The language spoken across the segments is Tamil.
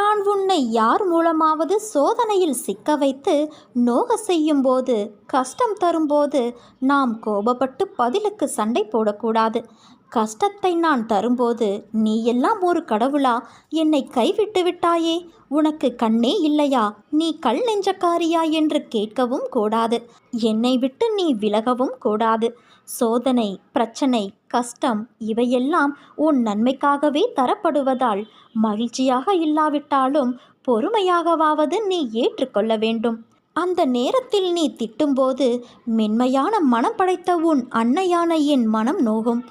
நான் உன்னை யார் மூலமாவது சோதனையில் சிக்க வைத்து நோக செய்யும்போது கஷ்டம் தரும்போது நாம் கோபப்பட்டு பதிலுக்கு சண்டை போடக்கூடாது. கஷ்டத்தை நான் தரும்போது நீ எல்லாம் ஒரு கடவுளா? என்னை கைவிட்டு விட்டாயே. உனக்கு கண்ணே இல்லையா? நீ கல் நெஞ்சக்காரியா என்று கேட்கவும் கூடாது. என்னை விட்டு நீ விலகவும் கூடாது. சோதனை பிரச்சனை கஷ்டம் இவையெல்லாம் உன் நன்மைக்காகவே தரப்படுவதால் மகிழ்ச்சியாக இல்லாவிட்டாலும் பொறுமையாகவாவது நீ ஏற்றுக்கொள்ள வேண்டும். அந்த நேரத்தில் நீ திட்டும்போது மென்மையான மனம் படைத்த உன் அன்னையான என் மனம் நோகும்.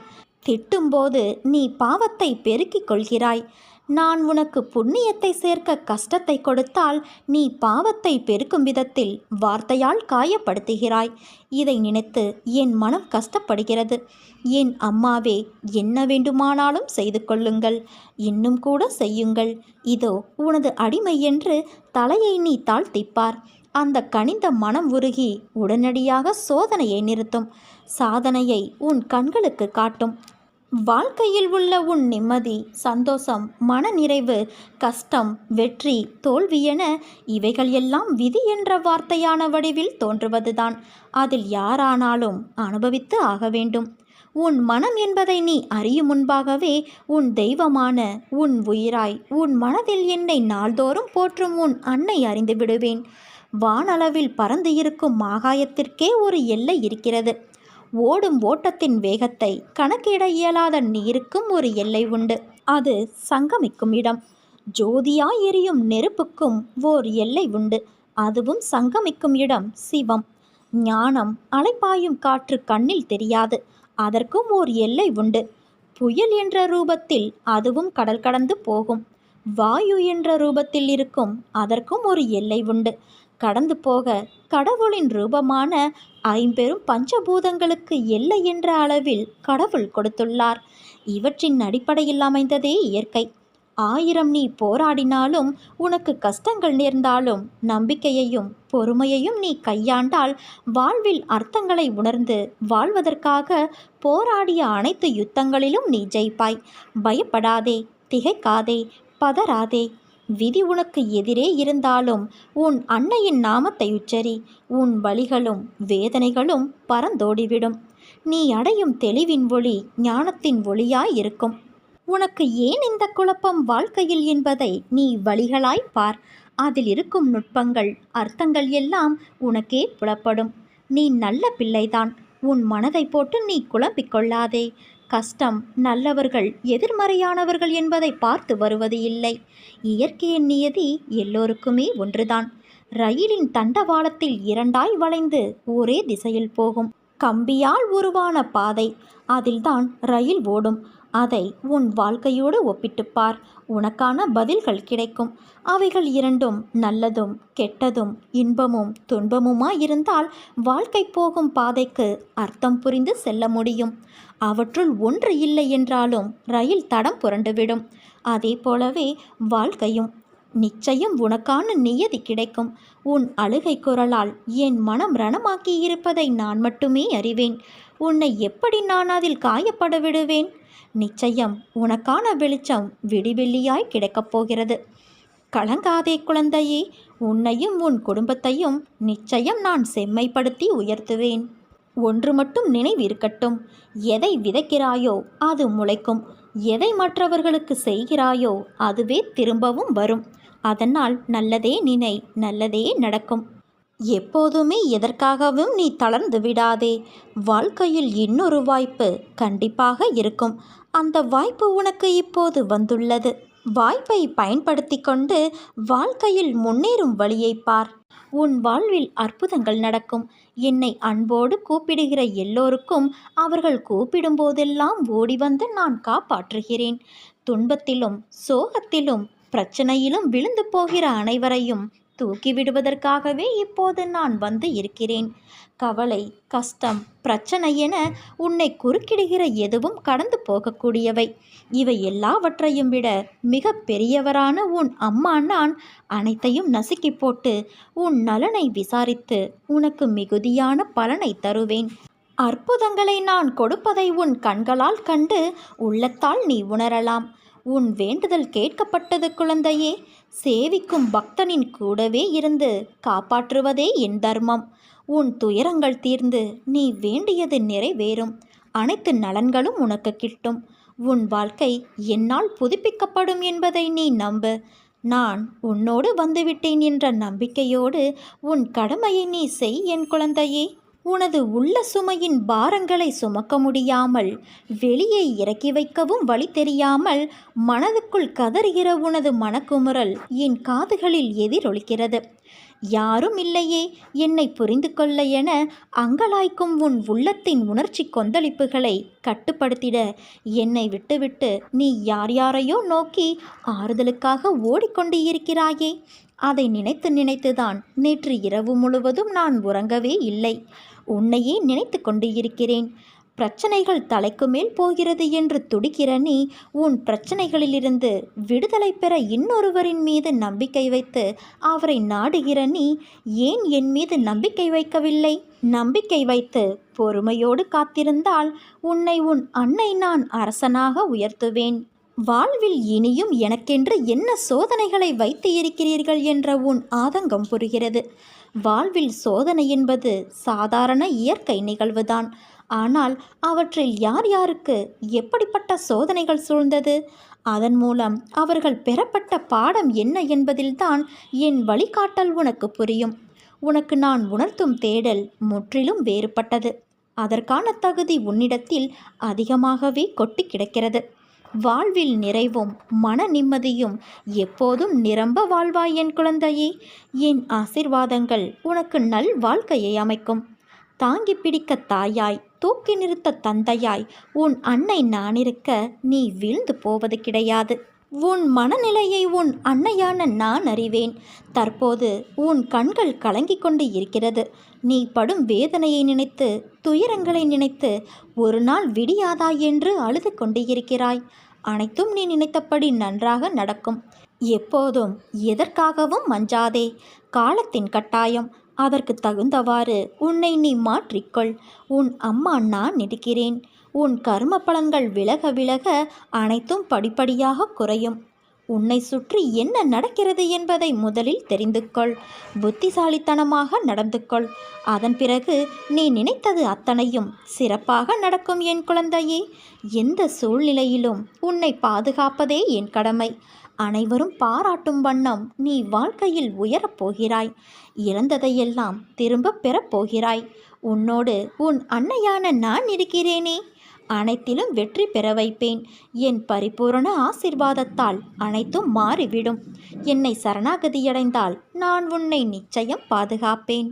திட்டும்போது நீ பாவத்தை பெருக்கிக் கொள்கிறாய். நான் உனக்கு புண்ணியத்தை சேர்க்க கஷ்டத்தை கொடுத்தால் நீ பாவத்தை பெருக்கும் விதத்தில் வார்த்தையால் காயப்படுத்துகிறாய். இதை நினைத்து என் மனம் கஷ்டப்படுகிறது. என் அம்மாவே என்ன வேண்டுமானாலும் செய்து கொள்ளுங்கள். இன்னும் கூட செய்யுங்கள். இதோ உனது அடிமை என்று தலையை நீ தாழ்த்திப்பார். அந்த கனிந்த மனம் உருகி உடனடியாக சோதனையை நிறுத்தும். சாதனையை உன் கண்களுக்கு காட்டும். வாழ்க்கையில் உள்ள உன் நிம்மதி சந்தோஷம் மனநிறைவு கஷ்டம் வெற்றி தோல்வி என இவைகள் எல்லாம் விதி என்ற வார்த்தையான வடிவில் தோன்றுவதுதான். அதில் யாரானாலும் அனுபவித்து ஆக வேண்டும். உன் மனம் என்பதை நீ அறியும் முன்பாகவே உன் தெய்வமான உன் உயிராய் உன் மனதில் என்னை நாள்தோறும் போற்றும் உன் அன்னை அறிந்து விடுவேன். வானளவில் பறந்து இருக்கும் ஆகாயத்திற்கே ஒரு எல்லை இருக்கிறது. ஓடும் ஓட்டத்தின் வேகத்தை கணக்கிட இயலாத நீருக்கும் ஒரு எல்லை உண்டு. அது சங்கமிக்கும் இடம். ஜோதியாய் எரியும் நெருப்புக்கும் ஓர் எல்லை உண்டு. அதுவும் சங்கமிக்கும் இடம் சிவம். ஞானம் அலைப்பாயும் காற்று கண்ணில் தெரியாது. அதற்கும் ஓர் எல்லை உண்டு. புயல் என்ற ரூபத்தில் அதுவும் கடல் கடந்து போகும். வாயு என்ற ரூபத்தில் இருக்கும் அதற்கும் ஒரு எல்லை உண்டு. கடந்து போக கடவுளின் ரூபமான ஐம்பெரும் பஞ்சபூதங்களுக்கு எல்லை என்ற அளவில் கடவுள் கொடுத்துள்ளார். இவற்றின் அடிப்படையில் அமைந்ததே இயற்கை. ஆயிரம் நீ போராடினாலும் உனக்கு கஷ்டங்கள் நேர்ந்தாலும் நம்பிக்கையையும் பொறுமையையும் நீ கையாண்டால் வாழ்வில் அர்த்தங்களை உணர்ந்து வாழ்வதற்காக போராடிய அனைத்து யுத்தங்களிலும் நீ ஜெயிப்பாய். பயப்படாதே திகைக்காதே பதறாதே. விதி உனக்கு எதிரே இருந்தாலும் உன் அன்னையின் நாமத்தை உச்சரி. உன் வழிகளும் வேதனைகளும் பறந்தோடிவிடும். நீ அடையும் தெளிவின் ஒளி ஞானத்தின் ஒளியாய் இருக்கும். உனக்கு ஏன் இந்த குழப்பம் வாழ்க்கையில் என்பதை நீ வழிகளாய் பார். அதில் இருக்கும் நுட்பங்கள் அர்த்தங்கள் எல்லாம் உனக்கே புலப்படும். நீ நல்ல பிள்ளைதான். உன் மனதை போட்டு நீ குழம்பிக் கொள்ளாதே. கஷ்டம் நல்லவர்கள் எதிர்மறையானவர்கள் என்பதை பார்த்து வருவது இல்லை. இயற்கையின் நியதி எல்லோருக்குமே ஒன்றுதான். ரயிலின் தண்டவாளத்தில் இரண்டாய் வளைந்து ஒரே திசையில் போகும். கம்பியால் உருவான பாதை. அதில்தான் ரயில் ஓடும். அதை உன் வாழ்க்கையோடு ஒப்பிட்டுப்பார். உனக்கான பதில்கள் கிடைக்கும். அவைகள் இரண்டும் நல்லதும் கெட்டதும் இன்பமும் துன்பமுமாயிருந்தால் வாழ்க்கை போகும் பாதைக்கு அர்த்தம் புரிந்து செல்ல முடியும். அவற்றுள் ஒன்று இல்லை என்றாலும் ரயில் தடம் புரண்டுவிடும். அதே போலவே வாழ்க்கையும் நிச்சயம் உனக்கான நியதி கிடைக்கும். உன் அழுகை குரலால் என் மனம் ரணமாக்கியிருப்பதை நான் மட்டுமே அறிவேன். உன்னை எப்படி நான் அதில் காயப்பட விடுவேன்? நிச்சயம் உனக்கான வெளிச்சம் விடிவெள்ளியாய் கிடைக்கப் போகிறது. கலங்காதே குழந்தையே உன்னையும் உன் குடும்பத்தையும் நிச்சயம் நான் செம்மைப்படுத்தி உயர்த்துவேன். ஒன்று மட்டும் நினைவிருக்கட்டும் எதை விதைக்கிறாயோ அது முளைக்கும். எதை மற்றவர்களுக்கு செய்கிறாயோ அதுவே திரும்பவும் வரும். அதனால் நல்லதே நினை நல்லதே நடக்கும். எப்போதுமே எதற்காகவும் நீ தளர்ந்து விடாதே. வாழ்க்கையில் இன்னொரு வாய்ப்பு கண்டிப்பாக இருக்கும். அந்த வாய்ப்பு உனக்கு இப்போது வந்துள்ளது. வாய்ப்பை பயன்படுத்தி கொண்டு வாழ்க்கையில் முன்னேறும் வழியை பார். உன் வாழ்வில் அற்புதங்கள் நடக்கும். என்னை அன்போடு கூப்பிடுகிற எல்லோருக்கும் அவர்கள் கூப்பிடும் போதெல்லாம் ஓடி வந்து நான் காப்பாற்றுகிறேன். துன்பத்திலும் சோகத்திலும் பிரச்சனையிலும் விழுந்து போகிற அனைவரையும் தூக்கிவிடுவதற்காகவே இப்போது நான் வந்து இருக்கிறேன். கவலை கஷ்டம் பிரச்சனை என உன்னை குறுக்கிடுகிற எதுவும் கடந்து போகக்கூடியவை. இவை எல்லாவற்றையும் விட மிக பெரியவரான உன் அம்மா நான் அனைத்தையும் நசுக்கி போட்டு உன் நலனை விசாரித்து உனக்கு மிகுதியான பலனை தருவேன். அற்புதங்களை நான் கொடுப்பதை உன் கண்களால் கண்டு உள்ளத்தால் நீ உணரலாம். உன் வேண்டுதல் கேட்கப்பட்டது குழந்தையே. சேவிக்கும் பக்தனின் கூடவே இருந்து காப்பாற்றுவதே என் தர்மம். உன் துயரங்கள் தீர்ந்து நீ வேண்டியது நிறைவேறும். அனைத்து நலன்களும் உனக்கு கிட்டும். உன் வாழ்க்கை என்னால் புதுப்பிக்கப்படும் என்பதை நீ நம்பு. நான் உன்னோடு வந்துவிட்டேன் என்ற நம்பிக்கையோடு உன் கடமையை நீ செய் என் குழந்தையே. உனது உள்ள சுமையின் பாரங்களை சுமக்க முடியாமல் வெளியே இறக்கி வைக்கவும் வழி தெரியாமல் மனதுக்குள் கதறுகிற உனது மனக்குமுறல் என் காதுகளில் எதிரொலிக்கிறது. யாரும் இல்லையே என்னை புரிந்து கொள்ள என அங்கலாய்க்கும் உன் உள்ளத்தின் உணர்ச்சி கொந்தளிப்புகளை கட்டுப்படுத்திட. என்னை விட்டுவிட்டு நீ யார் யாரையோ நோக்கி ஆறுதலுக்காக ஓடிக்கொண்டு இருக்கிறாயே. அதை நினைத்து நினைத்துதான் நேற்று இரவு முழுவதும் நான் உறங்கவே இல்லை. உன்னையே நினைத்து கொண்டு இருக்கிறேன். பிரச்சனைகள் தலைக்கு மேல் போகிறது என்று துடிக்கிற நீ உன் பிரச்சனைகளிலிருந்து விடுதலை பெற இன்னொருவரின் மீது நம்பிக்கை வைத்து அவரை நாடுகிற நீ ஏன் என் மீது நம்பிக்கை வைக்கவில்லை? நம்பிக்கை வைத்து பொறுமையோடு காத்திருந்தால் உன்னை உன் அன்னை நான் அரசனாக உயர்த்துவேன். வாழ்வில் இனியும் எனக்கென்று என்ன சோதனைகளை வைத்து இருக்கிறீர்கள் என்ற உன் ஆதங்கம் புரிகிறது. வாழ்வில் சோதனை என்பது சாதாரண இயற்கை நிகழ்வுதான். ஆனால் அவற்றில் யார் யாருக்கு எப்படிப்பட்ட சோதனைகள் சூழ்ந்தது? அதன் மூலம் அவர்கள் பெறப்பட்ட பாடம் என்ன என்பதில்தான் என் வழிகாட்டல் உனக்கு புரியும். உனக்கு நான் உணர்த்தும் தேடல் முற்றிலும் வேறுபட்டது. அதற்கான தகுதி உன்னிடத்தில் அதிகமாகவே கொட்டி கிடக்கிறது. வாழ்வில் நிறைவும் மன நிம்மதியும் எப்போதும் நிரம்ப வாழ்வாய் என் குழந்தையே. என் ஆசிர்வாதங்கள் உனக்கு நல் வாழ்க்கையை அமைக்கும். தாங்கி பிடிக்க தாயாய் தூக்கி நிறுத்த தந்தையாய் உன் அன்னை நானிருக்க நீ வீழ்ந்து போவது கிடையாது. உன் மனநிலையை உன் அன்னையான நான் அறிவேன். தற்போது உன் கண்கள் கலங்கிக் கொண்டு இருக்கிறது. நீ படும் வேதனையை நினைத்து துயரங்களை நினைத்து ஒரு நாள் விடியாதா என்று அழுது கொண்டு இருக்கிறாய். அனைத்தும் நீ நினைத்தபடி நன்றாக நடக்கும். எப்போதும் எதற்காகவும் மஞ்சாதே. காலத்தின் கட்டாயம். அதற்கு தகுந்தவாறு உன்னை நீ மாற்றிக்கொள். உன் அம்மா நான் இருக்கிறேன் உன் கர்ம பலன்கள் விலக விலக அனைத்தும் படிப்படியாக குறையும். உன்னை சுற்றி என்ன நடக்கிறது என்பதை முதலில் தெரிந்து கொள் புத்திசாலித்தனமாக நடந்து கொள் அதன் பிறகு நீ நினைத்தது அத்தனையும் சிறப்பாக நடக்கும் என் குழந்தையே. எந்த சூழ்நிலையிலும் உன்னை பாதுகாப்பதே என் கடமை. அனைவரும் பாராட்டும் வண்ணம் நீ வாழ்க்கையில் உயரப் போகிறாய். இழந்ததையெல்லாம் திரும்பப் பெறப் போகிறாய். உன்னோடு உன் அன்னையான நான் இருக்கிறேனே. அனைத்திலும் வெற்றி பெற வைப்பேன். என் பரிபூரண ஆசிர்வாதத்தால் அனைத்தும் மாறிவிடும். என்னை சரணாகதியடைந்தால் நான் உன்னை நிச்சயம் பாதுகாப்பேன்.